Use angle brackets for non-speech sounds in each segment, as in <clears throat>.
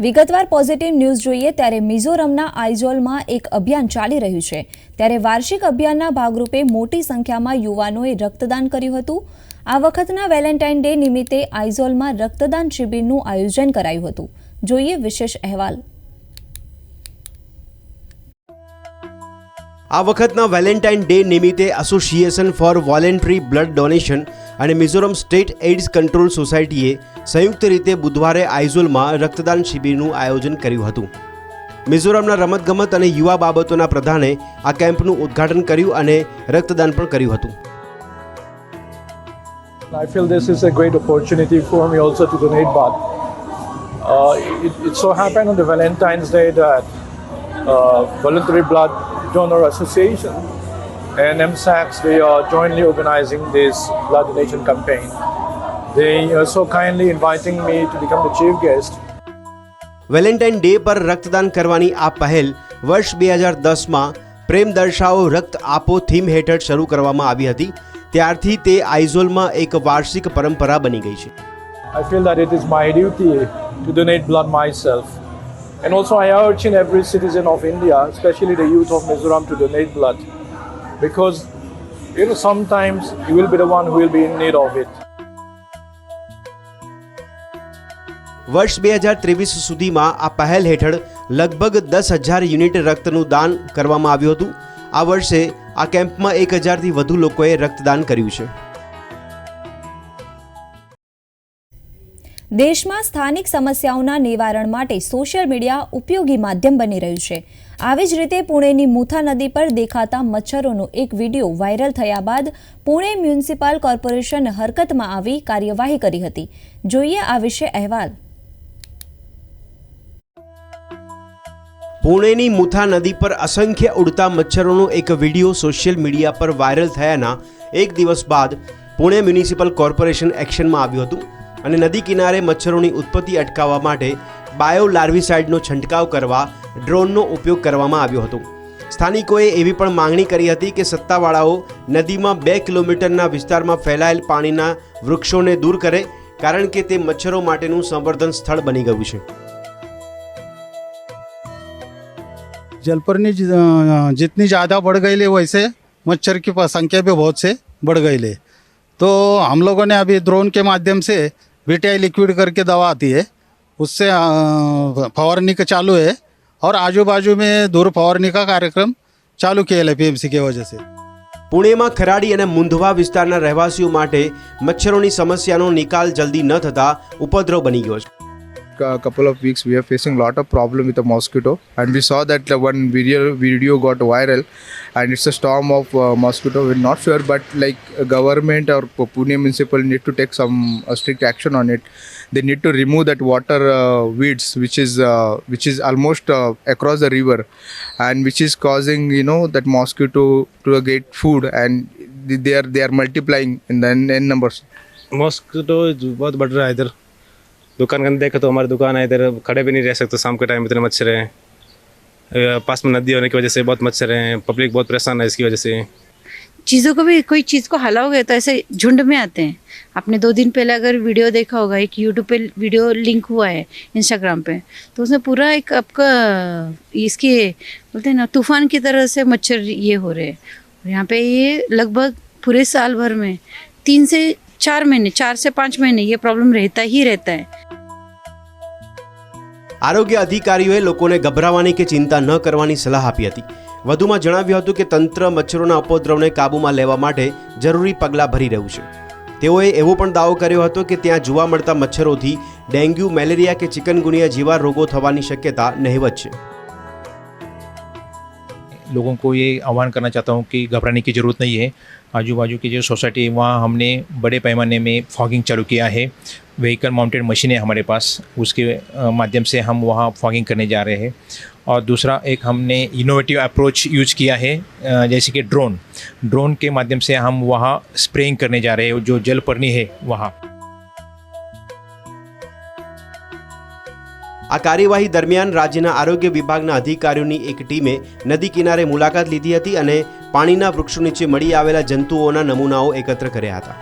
વિગતવાર positive news જોઈએ ત્યારે મિઝોરમના આઇઝોલમાં એક અભિયાન ચાલી રહ્યું છે. ત્યારે વાર્ષિક અભિયાનના ભાગરૂપે મોટી સંખ્યામાં યુવાનોએ રક્તદાન કર્યું હતું. આ વખતના વેલેન્ટાઇન ડે નિમિત્તે આઇઝોલમાં રક્તદાન શિબિરનું આયોજન કરાયું હતું. જોઈએ વિશેષ અહેવાલ. આ વખતના વેલેન્ટાઇન ડે નિમિત્તે association for voluntary blood donation અને મિઝોરમ સ્ટેટ એઇડ્સ કંટ્રોલ સોસાયટીએ સંયુક્ત રીતે બુધવારે આઇઝોલમાં રક્તદાન શિબિરનું આયોજન કર્યું હતું મિઝોરમના રમતગમત અને યુવા બાબતોના પ્રધાને આ કેમ્પનું ઉદ્ઘાટન કર્યું અને રક્તદાન પણ કર્યું હતું I feel this is a great opportunity for me also to donate blood. Uh, it, it so happened on the Valentine's Day that uh, Voluntary Blood Donor Association and MSACs they are jointly organizing this blood donation campaign. They are so kindly inviting me to become the chief guest. Valentine Day પર રક્તદાન કરવાની આ પહેલ વર્ષ બે હજાર દસમાં પ્રેમ દર્શાવો રક્ત આપો થીમ હેઠળ શરૂ કરવામાં આવી હતી ત્યારથી તે આઇઝોલમાં એક વાર્ષિક પરંપરા બની ગઈ છે I feel that it is my duty to donate blood myself. And also, I urge in every citizen of India, especially the youth of Mizoram, to donate blood. Because, you know, sometimes you will be the one who will be in need of it. વર્ષ બે હજાર ત્રેવીસ સુધીમાં આ પહેલ હેઠળ લગભગ દસ હજાર યુનિટ રક્તનું દાન કરવામાં આવ્યું હતું. આ વર્ષે આ કેમ્પમાં એક હજારથી વધુ લોકોએ રક્તદાન કર્યું છે. દેશમાં સ્થાનિક સમસ્યાઓના નિવારણ માટે સોશિયલ મીડિયા ઉપયોગી માધ્યમ બની રહ્યું છે. આવી જ રીતે પુણેની મુથા નદી પર દેખાતા મચ્છરોનો એક વીડિયો વાયરલ થયા બાદ પુણે મ્યુનિસિપલ કોર્પોરેશન હરકતમાં આવી કાર્યવાહી કરી હતી. જોઈએ આ વિશે અહેવાલ. પુણેની મુથા નદી પર અસંખ્ય ઉડતા મચ્છરોનો એક વીડિયો સોશિયલ મીડિયા પર વાયરલ થયાના એક દિવસ બાદ પુણે મ્યુનિસિપલ કોર્પોરેશન એક્શનમાં આવ્યું હતું અને નદી કિનારે મચ્છરોની ઉત્પત્તિ અટકાવવા માટે બાયો લાર્વિસાઇડનો છંટકાવ કરવા ડ્રોનનો ઉપયોગ કરવામાં આવ્યો હતો સ્થાનિકોએ એવી પણ માંગણી કરી હતી કે સત્તાવાળાઓ નદીમાં બે કિલોમીટરના વિસ્તારમાં ફેલાયેલ પાણીના વૃક્ષોને દૂર કરે કારણ કે તે મચ્છરો માટેનું સંવર્ધન સ્થળ બની ગયું છે जलपर्णी जि- अ, जितनी ज़्यादा बढ़ गई ले वैसे मच्छर की प- संख्या भी बहुत से बढ़ गई ले तो हम लोगों ने अभी ड्रोन के माध्यम से वीटीआई लिक्विड करके दवा आती है उससे अ, फवारनी का चालू है और आजू बाजू में दूर फवारनी का कार्यक्रम चालू किया है पीएमसी की वजह से પુણેમાં ખરાડી અને મુંધવા વિસ્તારના રહેવાસીઓ માટે મચ્છરોની સમસ્યાનો નિકાલ જલ્દી ન થતા ઉપદ્રવ બની ગયો છે uh, couple of weeks we are facing a lot of problem with the mosquito. And we saw that uh, one video video got viral and it's a storm of uh, mosquito. We're not sure but like uh, government or Pune municipal need to take some uh, strict action on it. They need to remove that water uh, weeds which is uh, which is almost uh, across the river and which is causing you know that mosquito to uh, get food and they are they are multiplying in the n, n numbers. Mosquito is what but either दुकान के अंदर देखो तो हमारी दुकान है, इधर खड़े भी नहीं रह सकते, शाम के टाइम इतने मच्छर हैं। पास में नदी होने की वजह से बहुत मच्छर हैं पब्लिक बहुत परेशान है इसकी वजह से। चीज़ों को भी कोई चीज़ को हलाओगे तो ऐसे झुंड में आते हैं। आपने दो दिन पहले अगर वीडियो देखा होगा, एक यूट्यूब पे वीडियो लिंक हुआ है इंस्टाग्राम पे तो उसमें पूरा एक आपका, इसके, बोलते हैं ना, तूफ़ान की तरह से मच्छर ये हो रहे हैं। और यहाँ पे ये लगभग पूरे साल भर में तीन से चार महीने, चार से पाँच महीने ये प्रॉब्लम रहता ही रहता है। આરોગ્ય અધિકારીઓએ લોકોને ગભરાવાની કે ચિંતા ન કરવાની સલાહ આપી હતી વધુમાં જણાવ્યું હતું કે તંત્ર મચ્છરોના ઉપદ્રવને કાબૂમાં લેવા માટે જરૂરી પગલાં ભરી રહ્યું છે તેઓએ એવો પણ દાવો કર્યો હતો કે ત્યાં જોવા મળતા મચ્છરોથી ડેન્ગ્યુ મેલેરિયા કે ચિકનગુનિયા જેવા રોગો થવાની શક્યતા નહિવત છે लोगों को ये आह्वान करना चाहता हूँ कि घबराने की ज़रूरत नहीं है आजू बाजू की जो सोसाइटी है, वहाँ हमने बड़े पैमाने में फॉगिंग चालू किया है। व्हीकल माउंटेड मशीन हमारे पास। उसके माध्यम से हम वहाँ फॉगिंग करने जा रहे हैं। और दूसरा एक हमने इनोवेटिव अप्रोच यूज़ किया है जैसे कि ड्रोन ड्रोन के माध्यम से हम वहाँ स्प्रेइंग करने जा रहे हैं। जो जल जलपर्णी है, वहाँ। આ કાર્યવાહી દરમિયાન રાજ્યના આરોગ્ય વિભાગના અધિકારીઓની એક ટીમે નદી કિનારે મુલાકાત લીધી હતી અને પાણીના વૃક્ષો નીચે મળી આવેલા જંતુઓના નમૂનાઓ એકત્ર કર્યા હતા.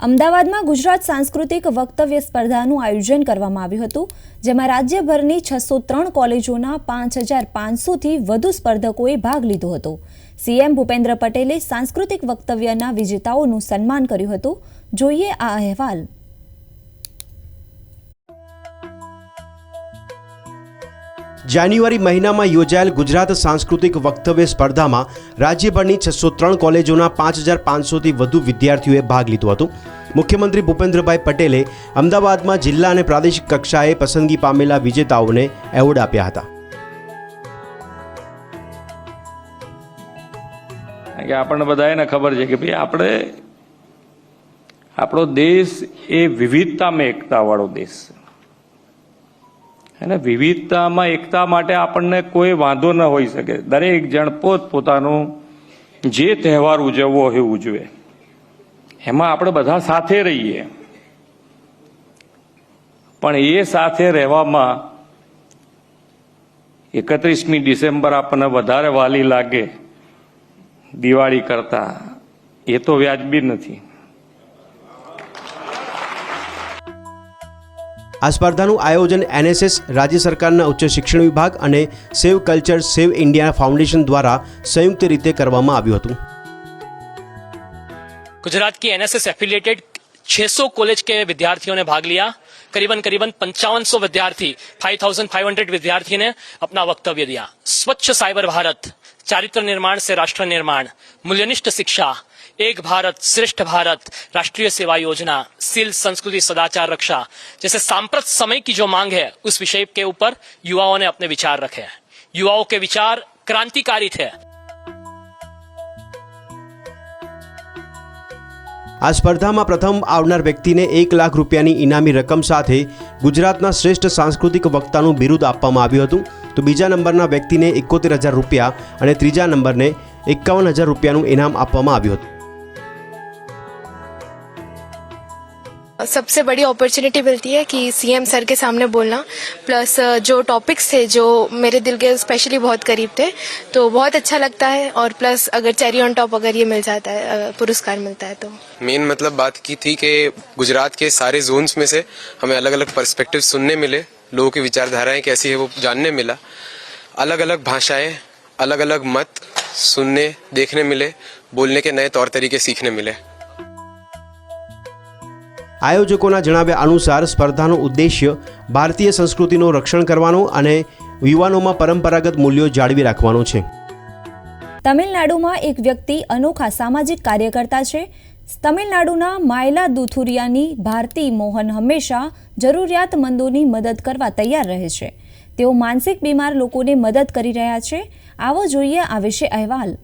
અમદાવાદમાં ગુજરાત સાંસ્કૃતિક વક્તવ્ય સ્પર્ધાનું આયોજન કરવામાં આવ્યું હતું, જેમાં રાજ્યભરની છસો ત્રણ કોલેજોના પાંચ હજાર પાંચસોથી વધુ સ્પર્ધકોએ ભાગ લીધો હતો. સીએમ ભૂપેન્દ્ર પટેલે સાંસ્કૃતિક વક્તવ્યના વિજેતાઓનું સન્માન કર્યું હતું જોઈએ આ અહેવાલ. જાન્યુઆરી મહિનામાં યોજાયેલ ગુજરાત સાંસ્કૃતિક વક્તવ્ય સ્પર્ધામાં રાજ્યભરની છસો ત્રણ કોલેજોના પાંચ હજાર પાંચસોથી વધુ વિદ્યાર્થીઓએ ભાગ લીધો હતો. મુખ્યમંત્રી ભૂપેન્દ્રભાઈ પટેલે અમદાવાદમાં જિલ્લા અને પ્રાદેશિક કક્ષાએ પસંદગી પામેલા વિજેતાઓને એવોર્ડ આપ્યા હતા. કે આપણને બધાને ખબર છે કે ભાઈ આપણે આપણો દેશ એ વિવિધતામાં એકતાવાળો દેશ છે. અને વિવિધતામાં એકતા માટે આપણને કોઈ વાંધો ન હોઈ શકે. દરેક જણ પોત પોતાનું જે તહેવાર ઉજવવો હોય ઉજવે. એમાં આપણે બધા સાથે રહીએ. પણ એ સાથે રહેવામાં એકત્રીસમી ડિસેમ્બર આપણને વધારે વાલી લાગે. દિવાળી કરતા. એ તો વ્યાજબી નથી. આ સ્પર્ધાનું આયોજન એનએસએસ રાજ્ય સરકારના ઉચ્ચ શિક્ષણ વિભાગ અને Save Culture Save India Foundation દ્વારા સંયુક્ત રીતે કરવામાં આવ્યું હતું गुजरात की एनएसएस एफिलिएटेड 600 कॉलेज के विद्यार्थियों ने भाग लिया करीबन करीबन पंचावन सौ विद्यार्थी 5,500 विद्यार्थी ने अपना वक्तव्य दिया स्वच्छ साइबर भारत चारित्र निर्माण से राष्ट्र निर्माण मूल्यनिष्ठ शिक्षा एक भारत श्रेष्ठ भारत राष्ट्रीय सेवा योजना सील संस्कृति सदाचार रक्षा जैसे सांप्रत समय की जो मांग है उस विषय के ऊपर युवाओं ने अपने विचार रखे हैं युवाओं के विचार क्रांतिकारी थे આ સ્પર્ધામાં પ્રથમ આવનાર વ્યક્તિને એક લાખ રૂપિયાની ઇનામી રકમ સાથે ગુજરાતના શ્રેષ્ઠ સાંસ્કૃતિક વક્તાનું બિરુદ આપવામાં આવ્યું હતું તો બીજા નંબરના વ્યક્તિને એકોતેર હજાર રૂપિયા અને ત્રીજા નંબરને એકાવન હજાર રૂપિયાનું ઇનામ આપવામાં આવ્યું હતું सबसे बड़ी अपॉर्चुनिटी मिलती है कि सीएम सर के सामने बोलना। प्लस जो टॉपिक्स थे, जो मेरे दिल के स्पेशली बहुत करीब थे तो बहुत अच्छा लगता है और प्लस अगर चेरी ऑन टॉप अगर ये मिल जाता है पुरस्कार मिलता है तो। मेन मतलब बात की थी कि गुजरात के सारे जोन्स में से हमें अलग अलग परस्पेक्टिव सुनने मिले, लोगों की विचारधाराएँ कैसी है वो जानने मिला। अलग अलग भाषाएँ अलग अलग मत सुनने, देखने मिले, बोलने के नए तौर तरीके सीखने मिले। આયોજકોના જણાવ્યા અનુસાર સ્પર્ધાનો ઉદ્દેશ્ય ભારતીય સંસ્કૃતિનું રક્ષણ કરવાનો અને યુવાનોમાં પરંપરાગત મૂલ્યો જાળવી રાખવાનો છે. તમિલનાડુમાં એક વ્યક્તિ અનોખા સામાજિક કાર્યકર્તા છે. તમિલનાડુના માયલા દુથુરિયાની ભારતી મોહન હંમેશા જરૂરિયાતમંદોની મદદ કરવા તૈયાર રહે છે. તેઓ માનસિક બીમાર લોકોને મદદ કરી રહ્યા છે. આવો જોઈએ આ વિશે અહેવાલ.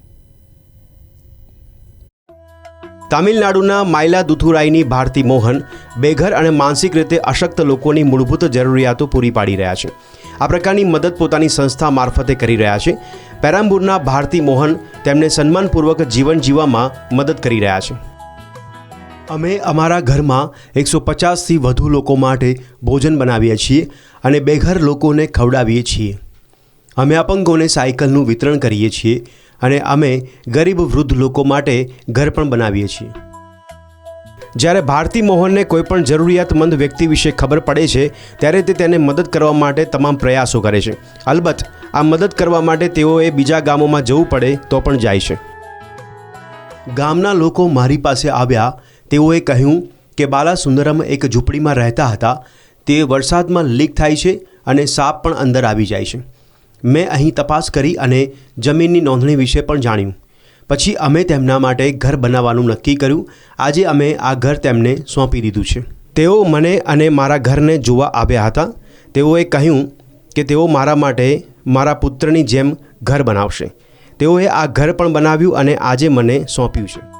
તામિલનાડુના માયલા દુથુરાઈની ભારતી મોહન બેઘર અને માનસિક રીતે અશક્ત લોકોની મૂળભૂત જરૂરિયાતો પૂરી પાડી રહ્યા છે. આ પ્રકારની મદદ પોતાની સંસ્થા મારફતે કરી રહ્યા છે. પેરામ્બુરના ભારતી મોહન તેમને સન્માનપૂર્વક જીવન જીવવામાં મદદ કરી રહ્યા છે. અમે અમારા ઘરમાં એકસો પચાસથી વધુ લોકો માટે ભોજન બનાવીએ છીએ અને બેઘર લોકોને ખવડાવીએ છીએ. અમે અપંગોને સાયકલનું વિતરણ કરીએ છીએ. અને અમે ગરીબ વૃદ્ધ લોકો માટે ઘર પણ બનાવીએ છીએ. જ્યારે ભારતી મોહનને કોઈપણ જરૂરિયાતમંદ વ્યક્તિ વિશે ખબર પડે છે, ત્યારે તે તેને મદદ કરવા માટે તમામ પ્રયાસો કરે છે. અલબત્ત, આ મદદ કરવા માટે તેઓએ બીજા ગામોમાં જવું પડે તો પણ જાય છે. ગામના લોકો મારી પાસે આવ્યા, તેઓએ કહ્યું કે, બાલાસુંદરમ એક ઝૂંપડીમાં રહેતા હતા. તે વરસાદમાં લીક થાય છે અને સાપ પણ અંદર આવી જાય છે. મેં અહીં તપાસ કરી અને જમીનની નોંધણી વિશે પણ જાણ્યું. પછી અમે તેમના માટે ઘર બનાવવાનું નક્કી કર્યું. આજે અમે આ ઘર તેમને સોંપી દીધું છે. તેઓ મને અને મારા ઘરને જોવા આવ્યા હતા. તેઓએ કહ્યું કે તેઓ મારા માટે મારા પુત્રની જેમ ઘર બનાવશે. તેઓએ આ ઘર પણ બનાવ્યું અને આજે મને સોંપ્યું છે.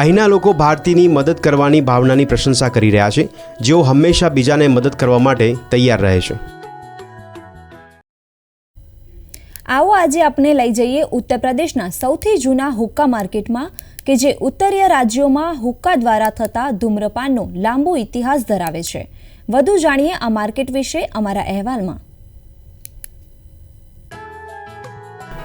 અહીંના લોકો ભારતીની મદદ કરવાની ભાવનાની પ્રશંસા કરી રહ્યા છે. જેઓ હંમેશા બીજાને મદદ કરવા માટે તૈયાર રહે છે. આવો આજે આપણે લઈ જઈએ ઉત્તર પ્રદેશના સૌથી જૂના હુક્કા માર્કેટમાં કે જે ઉત્તરીય રાજ્યોમાં હુક્કા દ્વારા થતા ધૂમ્રપાનનો લાંબો ઇતિહાસ ધરાવે છે. વધુ જાણીએ આ માર્કેટ વિશે અમારા અહેવાલમાં.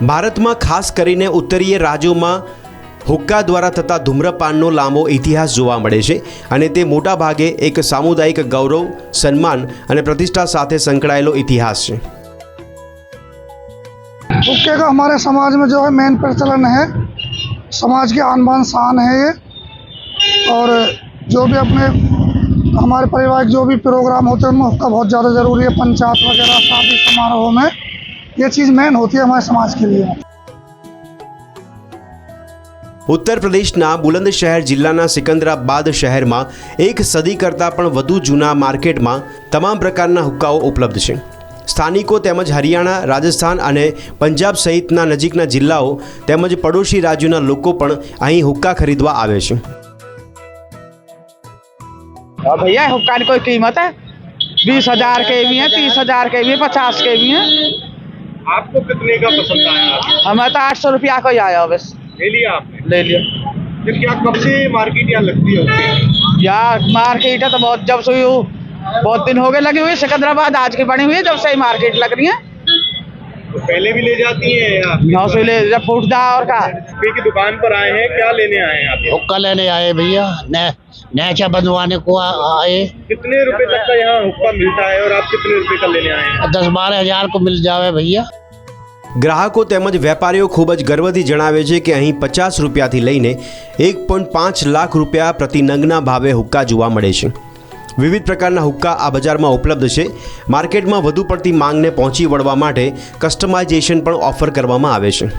ભારતમાં ખાસ કરીને ઉત્તરીય રાજ્યોમાં હુક્કા દ્વારા થતા ધૂમ્રપાનનો લાંબો ઇતિહાસ જોવા મળે છે અને તે મોટા ભાગે એક સામુદાયિક ગૌરવ સન્માન અને પ્રતિષ્ઠા સાથે સંકળાયેલો ઇતિહાસ છે हुक्के का हमारे समाज में जो है मेन प्रचलन है समाज की आन बान शान है ये और जो भी अपने हमारे परिवार के जो भी प्रोग्राम होते हैं उनमें हुक्का बहुत ज़्यादा ज़रूरी है पंचायत वगैरह शादी समारोह में ये चीज़ मेन होती है हमारे समाज के लिए ઉત્તર પ્રદેશના બુલંદ શહેર જિલ્લાના સિકંદરાબાદ શહેરમાં એક સદી કરતાં પણ વધુ જૂના માર્કેટમાં તમામ પ્રકારના હુક્કાઓ ઉપલબ્ધ છે સ્થાનિકો તેમજ હરિયાણા રાજસ્થાન અને પંજાબ સહિતના નજીકના જિલ્લાઓ તેમજ પડોશી રાજ્યોના લોકો પણ અહીં હુક્કા ખરીદવા આવે છે भैया हुक्का की कोई कीमत है बीस हजार के भी है तीस हजार के भी है पचास के भी है आपको कितने का पसंद आया हमें तो आठ सौ रुपया का ही आया बस ले लिया आपने? ले लिया। फिर क्या कब से मार्केट यहाँ लगती है यार मार्केट है तो बहुत जब से हुई बहुत दिन हो गए लगी हुई सिकंदराबाद आज की बनी हुई है जब से ही मार्केट लग रही है। तो पहले भी ले जाती है यहाँ से ले जब फूटदा और का। की दुकान पर आए हैं क्या लेने आए हैं आप? हुक्का लेने आए भैया नैचा बंधवाने को आए? कितने रुपए तक का यहाँ हुक्का मिलता है और आप कितने रुपए का लेने आए हैं? दस बारह हज़ार को मिल जावे भैया। ગ્રાહકો તેમજ વેપારીઓ ખૂબ જ ગર્વથી જણાવે છે કે અહીં પચાસ રૂપિયાથી લઈને એક પોઈન્ટ પાંચ લાખ રૂપિયા પ્રતિ નંગના ભાવે હુક્કા જોવા મળે છે વિવિધ પ્રકારના હુક્કા આ બજારમાં ઉપલબ્ધ છે માર્કેટમાં વધુ પડતી માંગને પહોંચી વળવા માટે કસ્ટમાઇઝેશન પણ ઓફર કરવામાં આવે છે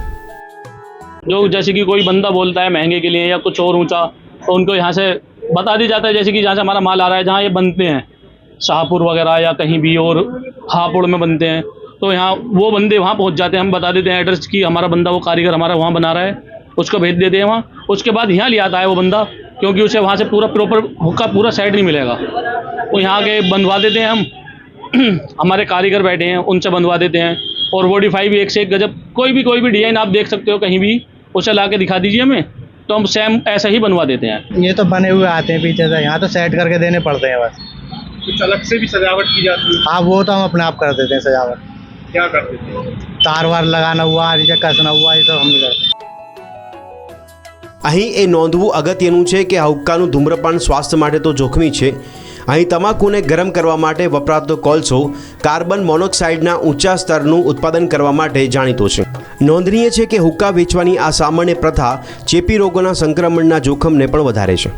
जो जैसे कि कोई बंदा बोलता है महंगे के लिए या कुछ और ऊंचा तो उनको यहाँ से बता दी जाता है जैसे कि जहाँ से हमारा माल आ रहा है जहाँ ये बनते हैं शाहपुर वगैरह या कहीं भी और हापुड़ में बनते हैं तो यहाँ वो बंदे वहाँ पहुँच जाते हैं। हम बता देते हैं एड्रेस कि हमारा बंदा वो कारीगर हमारा वहाँ बना रहा है उसको भेज देते हैं वहाँ। उसके बाद यहाँ ले आता है वो बंदा क्योंकि उसे वहाँ से पूरा प्रॉपर हुक्का पूरा सेट नहीं मिलेगा। वो यहाँ के बंधवा देते हैं हम। <clears throat> हमारे कारीगर बैठे हैं उनसे बंधवा देते हैं। और वोडीफाई भी एक से एक गजब कोई भी कोई भी डिज़ाइन आप देख सकते हो कहीं भी उसे ला के दिखा दीजिए हमें तो हम सेम ऐसा ही बनवा देते हैं। ये तो बने हुए आते हैं पीछे से यहाँ तो सेट करके देने पड़ते हैं बस। कुछ अलग से भी सजावट की जाती है। हाँ वो तो हम अपने आप कर देते हैं सजावट। क्या कर देते हैं तार वार लगाना हुआ नीचे कसना हुआ ये सब हम नहीं करते અહીં એ નોંધવું અગત્યનું છે કે આ હુક્કાનું ધૂમ્રપાન સ્વાસ્થ્ય માટે તો જોખમી છે અહીં તમાકુને ગરમ કરવા માટે વપરાતો કોલસો કાર્બન મોનોક્સાઇડના ઊંચા સ્તરનું ઉત્પાદન કરવા માટે જાણીતો છે નોંધનીય છે કે હુક્કા વેચવાની આ સામાન્ય પ્રથા ચેપી રોગોના સંક્રમણના જોખમને પણ વધારે છે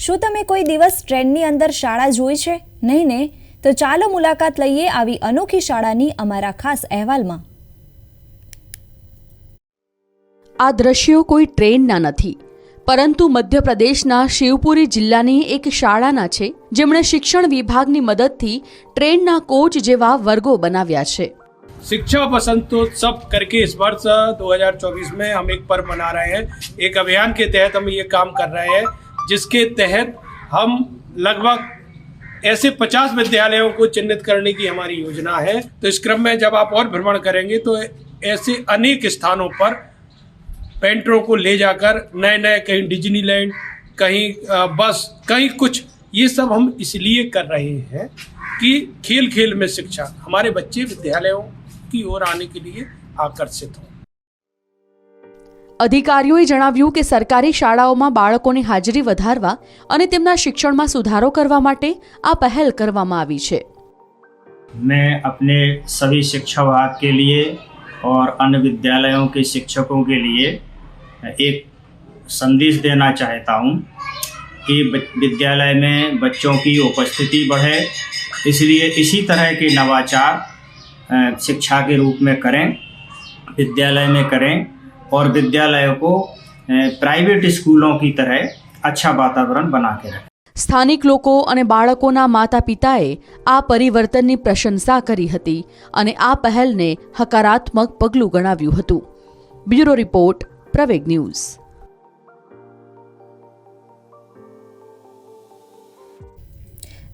શું તમે કોઈ દિવસ ટ્રેનની અંદર શાળા જોઈ છે નહીં ને તો ચાલો મુલાકાત લઈએ આવી અનોખી શાળાની અમારા ખાસ અહેવાલમાં આ દ્રશ્યો કોઈ ટ્રેનના નથી પરંતુ મધ્યપ્રદેશના શિવપુરી જિલ્લાની એક શાળાના છે જેમણે શિક્ષણ વિભાગની મદદથી ટ્રેનના કોચ જેવા વર્ગો બનાવ્યા છે शिक्षा वसंतोत्सव करके इस वर्ष 2024 में हम एक पर्व मना रहे हैं एक अभियान के तहत हम ये काम कर रहे हैं जिसके तहत हम लगभग ऐसे 50 विद्यालयों को चिन्हित करने की हमारी योजना है। तो इस क्रम में जब आप और भ्रमण करेंगे तो ऐसे अनेक स्थानों पर पेंटरों को ले जाकर नए नए कहीं डिज्नीलैंड, कहीं बस, कहीं कुछ, ये सब हम इसलिए कर रहे हैं कि खेल खेल में शिक्षा हमारे बच्चे विद्यालयों की ओर आने के लिए आकर्षित हों। અધિકારીઓએ જણાવ્યું કે સરકારી શાળાઓમાં બાળકોની હાજરી વધારવા અને તેમના શિક્ષણમાં સુધારો કરવા માટે આ પહેલ કરવામાં આવી છે मैं अपने सभी शिक्षा विभाग के लिए और अन्य विद्यालयों के शिक्षकों के लिए एक संदेश देना चाहता हूँ कि ब- विद्यालय में बच्चों की उपस्थिति बढ़े इसलिए इसी तरह के नवाचार अ, शिक्षा के रूप में करें विद्यालय में करें और विद्यालयों को अ, प्राइवेट स्कूलों की तरह अच्छा वातावरण बना के रखें સ્થાનિક લોકો અને બાળકોના માતા પિતાએ આ પરિવર્તનની પ્રશંસા કરી હતી અને આ પહેલને હકારાત્મક પગલું ગણાવ્યું હતું બ્યુરો રિપોર્ટ પ્રવેગ ન્યૂઝ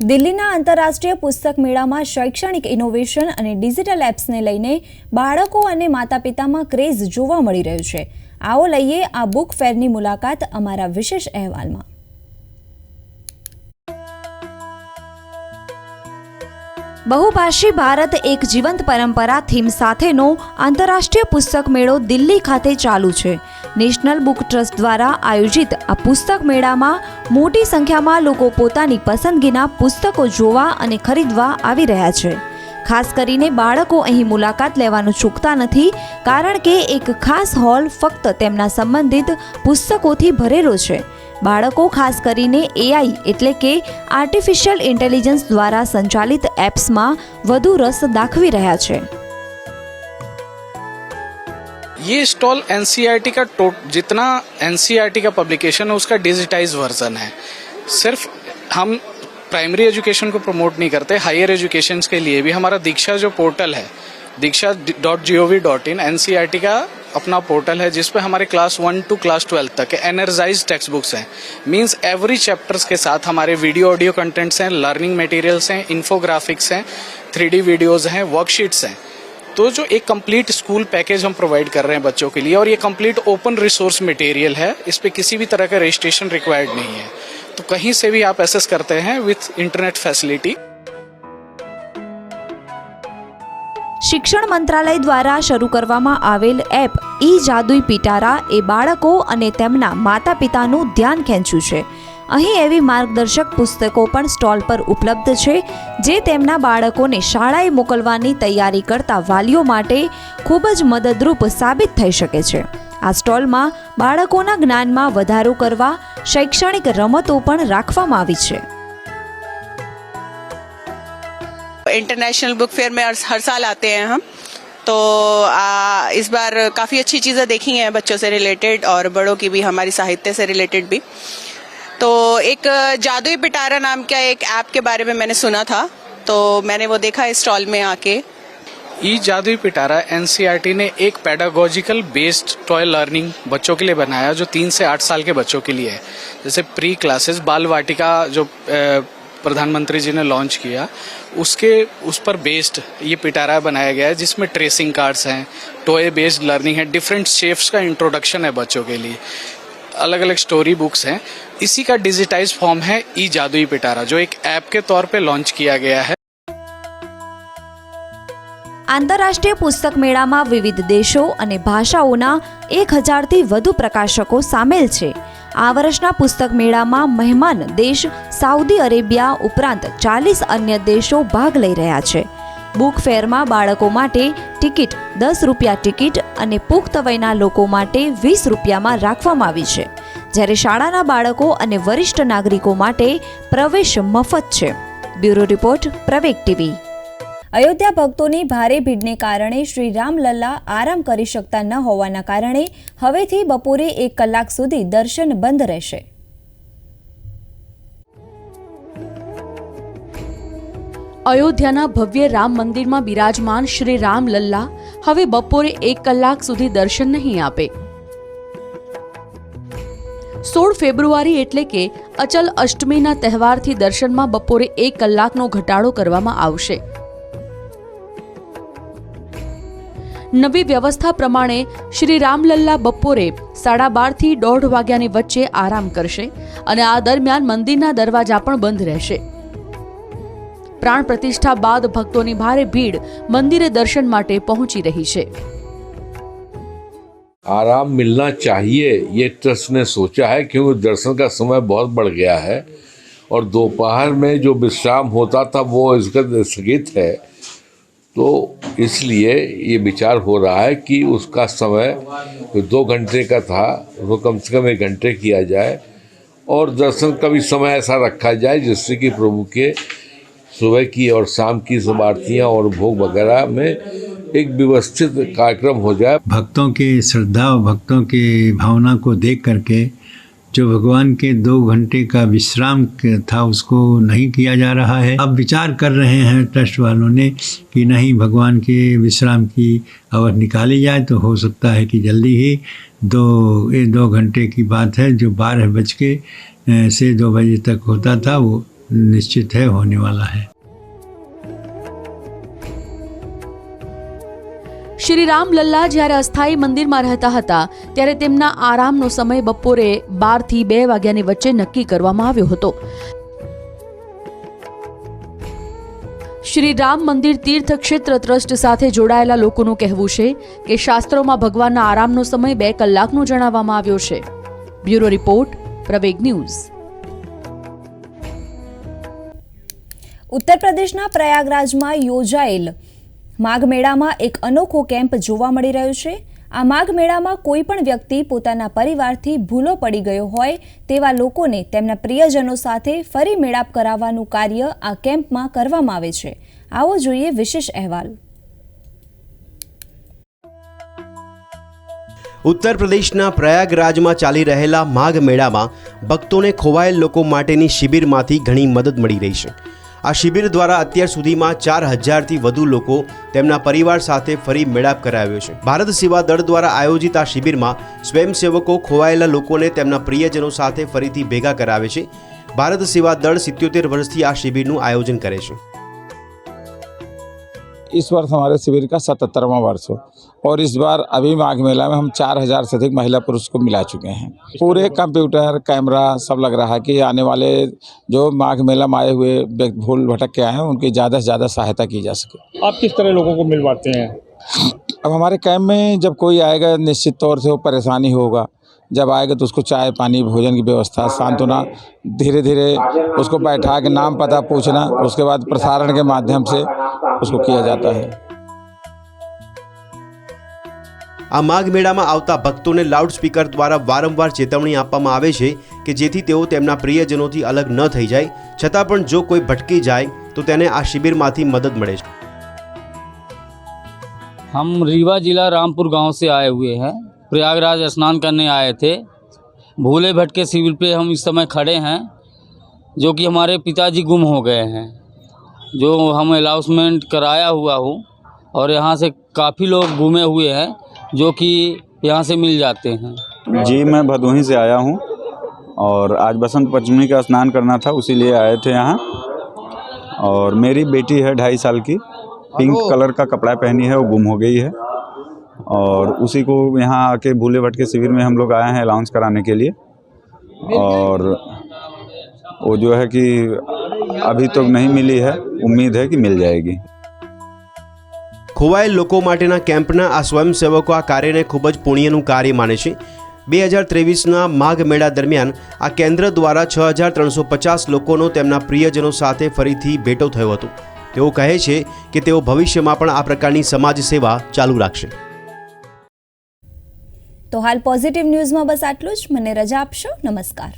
દિલ્હીના આંતરરાષ્ટ્રીય પુસ્તક મેળામાં શૈક્ષણિક ઇનોવેશન અને ડિજિટલ એપ્સને લઈને બાળકો અને માતા પિતામાં ક્રેઝ જોવા મળી રહ્યું છે. આવો લઈએ આ બુક ફેરની મુલાકાત અમારા વિશેષ અહેવાલમાં. બહુભાષી ભારત એક જીવંત પરંપરા થીમ સાથેનો આંતરરાષ્ટ્રીય પુસ્તક મેળો દિલ્હી ખાતે ચાલુ છે. નેશનલ બુક ટ્રસ્ટ દ્વારા આયોજિત આ પુસ્તક મેળામાં મોટી સંખ્યામાં લોકો પોતાની પસંદગીના પુસ્તકો જોવા અને ખરીદવા આવી રહ્યા છે. ખાસ કરીને બાળકો અહીં મુલાકાત લેવાનું ચૂકતા નથી કારણ કે એક ખાસ હોલ ફક્ત તેમના સંબંધિત પુસ્તકોથી ભરેલો છે બાળકો ખાસ કરીને એઆઈ એટલે કે આર્ટિફિશિયલ ઇન્ટેલિજન્સ દ્વારા સંચાલિત એપ્સમાં વધુ રસ દાખવી રહ્યા છે ये स्टॉल एन का टो जितना एन का पब्लिकेशन है उसका डिजिटाइज वर्जन है सिर्फ हम प्राइमरी एजुकेशन को प्रमोट नहीं करते हायर एजुकेशन के लिए भी हमारा दीक्षा जो पोर्टल है, Diksha dot G O V dot in N C R T का अपना पोर्टल है जिसपे हमारे class one to class twelfth तक एनर्जाइज टेक्स्ट बुक्स हैं। मीन्स एवरी चैप्टर्स के साथ हमारे वीडियो ऑडियो कंटेंट्स हैं लर्निंग मटेरियल्स हैं इन्फोग्राफिक्स हैं थ्री डी वीडियोज़ हैं वर्कशीट्स हैं। तो जो एक कंप्लीट स्कूल पैकेज हम प्रोवाइड कर रहे हैं बच्चों के लिए, और ये कंप्लीट ओपन रिसोर्स मटेरियल है, इस पर किसी भी तरह का रजिस्ट्रेशन रिक्वायर्ड नहीं है। तो कहीं से भी आप एसेस करते हैं विथ इंटरनेट फैसिलिटी શિક્ષણ મંત્રાલય દ્વારા શરૂ કરવામાં આવેલ એપ ઈ જાદુઈ પિટારા એ બાળકો અને તેમના માતા પિતાનું ધ્યાન ખેંચ્યું છે અહીં એવી માર્ગદર્શક પુસ્તકો પણ સ્ટોલ પર ઉપલબ્ધ છે જે તેમના બાળકોને શાળાએ મોકલવાની તૈયારી કરતા વાલીઓ માટે ખૂબ જ મદદરૂપ સાબિત થઈ શકે છે આ સ્ટોલમાં બાળકોના જ્ઞાનમાં વધારો કરવા શૈક્ષણિક રમતો પણ રાખવામાં આવી છે इंटरनेशनल बुक फेयर में हर साल आते हैं हम तो आ, इस बार काफ़ी अच्छी चीज़ें देखी हैं बच्चों से रिलेटेड और बड़ों की भी हमारी साहित्य से रिलेटेड भी तो एक जादुई पिटारा नाम का एक ऐप के बारे में मैंने सुना था तो मैंने वो देखा इस स्टॉल में आके ई जादुई पिटारा एन ने एक पेडागोजिकल बेस्ड टॉय लर्निंग बच्चों के लिए बनाया, जो तीन से आठ साल के बच्चों के लिए है। जैसे प्री क्लासेस बाल वाटिका जो प्रधानमंत्री जी ने लॉन्च किया, उसके, उस पर बेस्ड ये पिटारा बनाया गया है, जिसमें ट्रेसिंग कार्ड्स हैं टॉय बेस्ड लर्निंग है डिफरेंट शेप्स का इंट्रोडक्शन है बच्चों के लिए। अलग अलग स्टोरी बुक्स हैं। इसी का डिजिटाइज फॉर्म है ई जादुई पिटारा, जो एक ऐप के तौर पे लॉन्च किया गया है। આંતરરાષ્ટ્રીય પુસ્તક મેળામાં વિવિધ દેશો અને ભાષાઓના એક હજારથી વધુ પ્રકાશકો સામેલ છે. આ વર્ષના પુસ્તક મેળામાં મહેમાન દેશ સાઉદી અરેબિયા ઉપરાંત ચાલીસ અન્ય દેશો ભાગ લઈ રહ્યા છે. બુક ફેરમાં બાળકો માટે ટિકિટ દસ રૂપિયા ટિકિટ અને પુખ્ત વયના લોકો માટે વીસ રૂપિયામાં રાખવામાં આવી છે. જ્યારે શાળાના બાળકો અને વરિષ્ઠ નાગરિકો માટે પ્રવેશ મફત છે. Bureau report Praveg TV. Ayodhya ભક્તોની ભારે ભીડને કારણે શ્રી રામલલ્લા આરામ કરી શકતા ન હોવાના કારણે હવેથી બપોરે એક કલાક સુધી દર્શન બંધ રહેશે. અયોધ્યાના ભવ્ય રામ મંદિરમાં બિરાજમાન શ્રી રામ લલ્લા હવે બપોરે એક કલાક સુધી દર્શન નહીં આપે. સોળ ફેબ્રુઆરી એટલે કે અચલ અષ્ટમીના તહેવારથી દર્શનમાં બપોરે એક કલાકનો ઘટાડો કરવામાં આવશે. નવી વ્યવસ્થા પ્રમાણે શ્રી રામલલ્લા બપોરે સાડા બારથી દોઢ વાગ્યાની વચ્ચે આરામ કરશે અને આ દરમિયાન મંદિરના દરવાજા પણ બંધ રહેશે પ્રાણ પ્રતિષ્ઠા બાદ ભક્તોની ભારે ભીડ મંદિરે દર્શન માટે પહોંચી રહી છે आराम मिलना चाहिए ये ट्रस्ट ने सोचा है क्योंकि दर्शन का समय बहुत बढ़ गया है और दोपहर में जो विश्राम होता था वो इसका स्थगित है तो इसलिए ये विचार हो रहा है कि उसका समय जो दो घंटे का था वो कम से कम एक घंटे किया जाए और दर्शन का भी समय ऐसा रखा जाए जिससे कि प्रभु के सुबह की और शाम की सब आरतियाँ और भोग वगैरह में एक व्यवस्थित कार्यक्रम हो जाए। भक्तों की श्रद्धा और भक्तों की भावना को देख करके जो भगवान के दो घंटे का विश्राम था, उसको नहीं किया जा रहा है। अब विचार कर रहे हैं ट्रस्ट वालों ने कि नहीं, भगवान के विश्राम की अवधि निकाली जाए तो हो सकता है कि जल्दी ही दो, ये दो घंटे की बात है, जो बारह बज के से दो बजे तक होता था, वो निश्चित है, होने वाला है। શ્રી રામ લલ્લા જ્યારે અસ્થાયી મંદિરમાં રહેતા હતા, ત્યારે તેમના આરામનો સમય બપોરે બારથી બે વાગ્યાની વચ્ચે નક્કી કરવામાં આવ્યો હતો. શ્રી રામ મંદિર તીર્થ ક્ષેત્ર ટ્રસ્ટ સાથે જોડાયેલા લોકોનું કહેવું છે કે શાસ્ત્રોમાં ભગવાનના આરામનો સમય બે કલાકનો જણાવવામાં આવ્યો છે. Bureau report, Praveg news. ઉત્તર પ્રદેશના પ્રયાગરાજમાં યોજાયેલ માઘ મેળામાં એક અનોખો કેમ્પ જોવા મળી રહ્યો છે. આ માઘ મેળામાં કોઈ પણ વ્યક્તિ પોતાના પરિવારથી ભૂલો પડી ગયો હોય તેવા લોકોને તેમના પ્રિયજનો સાથે ફરી મેળાપ કરાવવાનું કાર્ય આ કેમ્પમાં કરવામાં આવે છે. આવો જોઈએ વિશેષ અહેવાલ. ઉત્તર પ્રદેશના પ્રયાગરાજમાં ચાલી રહેલા માઘ મેળામાં ભક્તોને ખોવાયેલ લોકો માટેની શિબિરમાંથી ઘણી મદદ મળી રહી છે. આ શિબિર દ્વારા અત્યાર સુધીમાં ચાર હજારથી વધુ લોકો તેમના પરિવાર સાથે ફરી મેળાપ કરાવ્યો છે. ભારત સેવા દળ દ્વારા આયોજિત આ શિબિરમાં સ્વયંસેવકો ખોવાયેલા લોકોને તેમના પ્રિયજનો સાથે ફરીથી ભેગા કરાવે છે. ભારત સેવા દળ સિત્યોતેર વર્ષથી આ શિબિરનું આયોજન કરે છે. इस वर्ष हमारे शिविर का सतहत्तरवां वर्ष हो। और इस बार अभी माघ मेला में हम चार हज़ार से अधिक महिला पुरुष को मिला चुके हैं। पूरे कंप्यूटर कैमरा सब लग रहा है कि आने वाले जो माघ मेला में आए हुए भूल भटक के आए हैं उनकी ज़्यादा से ज़्यादा सहायता की जा सके। आप किस तरह लोगों को मिलवाते हैं? अब हमारे कैंप में जब कोई आएगा निश्चित तौर से वो परेशानी होगा। जब आएगा तो उसको चाय पानी भोजन की व्यवस्था सांत्वना धीरे धीरे उसको बैठा के नाम पता पूछना उसके बाद प्रसारण के माध्यम से उसको किया जाता है આ માઘ મેળામાં આવતા ભક્તોને લાઉડ સ્પીકર દ્વારા વારંવાર ચેતવણી આપવામાં આવે છે કે જેથી તેઓ તેમના પ્રિયજનોથી અલગ ન થઈ જાય છતાં પણ જો કોઈ ભટકી જાય તો તેને આ શિબિરમાંથી મદદ મળે છે हम रीवा जिला रामपुर गांव से आए हुए हैं प्रयागराज स्नान करने आए थे। भूले भटके शिविर पे हम इस समय खड़े हैं जो कि हमारे पिताजी गुम हो गए हैं जो हम अलाउंसमेंट कराया हुआ हूँ और यहाँ से काफ़ी लोग गुमे हुए हैं जो कि यहाँ से मिल जाते हैं। जी मैं भदोही से आया हूँ और आज बसंत पंचमी का स्नान करना था उसी लिए आए थे यहाँ। और मेरी बेटी है ढाई साल की पिंक कलर का कपड़ा पहनी है वो गुम हो गई है। और उसी को यहाँ आके भूले भटके शिविर में हम लोग आए हैं अलाउंस कराने के लिए और वो जो है कि अभी तो नहीं मिली है उम्मीद है कि मिल जाएगी ખોવાયેલ લોકો માટેના કેમ્પના આ સ્વયંસેવકો આ કાર્યને ખૂબ જ પુણ્યનું કાર્ય માને છે બે હજાર ત્રેવીસના માઘ મેળા દરમિયાન આ કેન્દ્ર દ્વારા છ હજાર ત્રણસો પચાસ લોકોનો તેમના પ્રિયજનો સાથે ફરીથી ભેટો થયો હતો તેઓ કહે છે કે તેઓ ભવિષ્યમાં પણ આ પ્રકારની સમાજ સેવા ચાલુ રાખશે તો હાલ પોઝિટિવ ન્યૂઝમાં બસ આટલું જ. મને રજા આપશો. નમસ્કાર.